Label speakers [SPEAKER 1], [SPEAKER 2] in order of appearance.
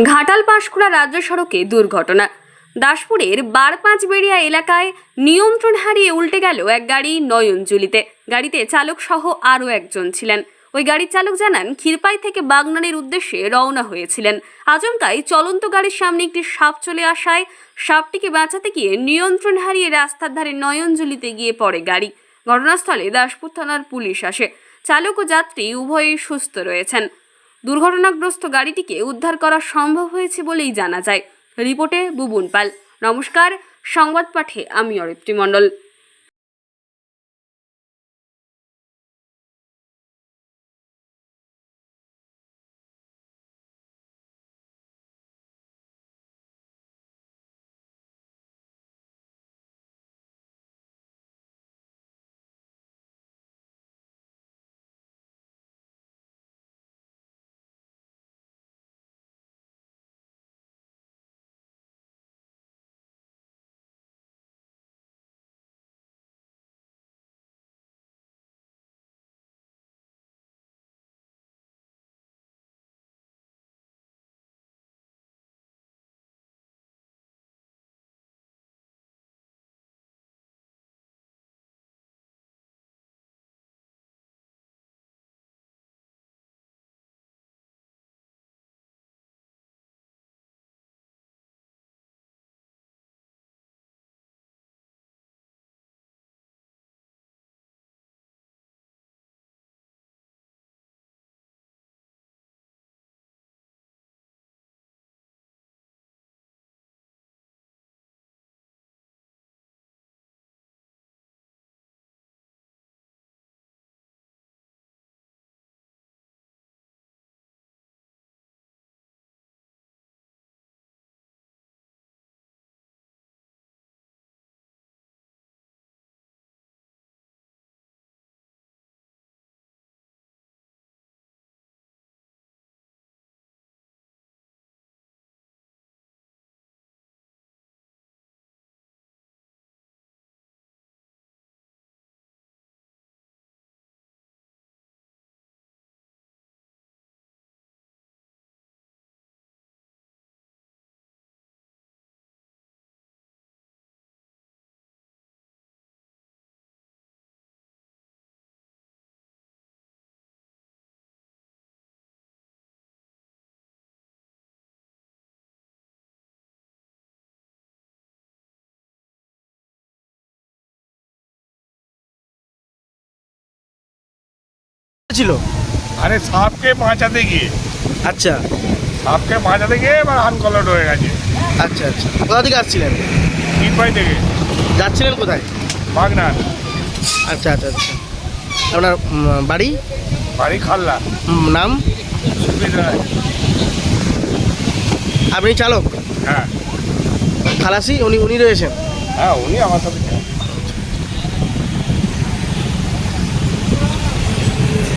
[SPEAKER 1] ঘাটাল পাঁশকুড়া রাজ্য সড়কে দুর্ঘটনা। দাসপুরের বারপাঁচবেড়িয়া এলাকায় নিয়ন্ত্রণ হারিয়ে উল্টে গেল এক গাড়ি নয়নজুলিতে। গাড়িতে চালক সহ আরও একজন ছিলেন। ওই গাড়ির চালক জানান, ক্ষীরপাই থেকে বাগনানের উদ্দেশ্যে রওনা হয়েছিলেন। আচমকাই চলন্ত গাড়ির সামনে একটি সাপ চলে আসায় সাপটিকে বাঁচাতে গিয়ে নিয়ন্ত্রণ হারিয়ে রাস্তার ধারে নয়নজুলিতে গিয়ে পড়ে গাড়ি। ঘটনাস্থলে দাসপুর থানার পুলিশ আসে। চালক ও যাত্রী উভয়ই সুস্থ রয়েছেন। দুর্ঘটনাগ্রস্ত গাড়িটিকে উদ্ধার করা সম্ভব হয়েছে বলেই জানা যায়। রিপোর্টে বুবুন পাল। নমস্কার, সংবাদ পাঠে আমি অরিত্রী মণ্ডল।
[SPEAKER 2] ছিল?
[SPEAKER 3] আরে সাপকে বাঁচাতে গিয়ে।
[SPEAKER 2] আচ্ছা।
[SPEAKER 3] সাপকে বাঁচাতে গিয়ে এবার আনকলট হয়ে গেছে।
[SPEAKER 2] আচ্ছা আচ্ছা। কোথা থেকে আসছিলেন?
[SPEAKER 3] তিনপাই থেকে।
[SPEAKER 2] যাচ্ছিলেন কোথায়?
[SPEAKER 3] বাগনান।
[SPEAKER 2] আচ্ছা আচ্ছা আচ্ছা। আপনার উম, বাড়ি?
[SPEAKER 3] বাড়ি খাল্লা।
[SPEAKER 2] উম, নাম?
[SPEAKER 3] সুবিধা।
[SPEAKER 2] আপনি চালক?
[SPEAKER 3] হ্যাঁ।
[SPEAKER 2] খালাসি? উনি উনি রয়েছেন?
[SPEAKER 3] হ্যাঁ উনি আমার সাথে। ছিলেন।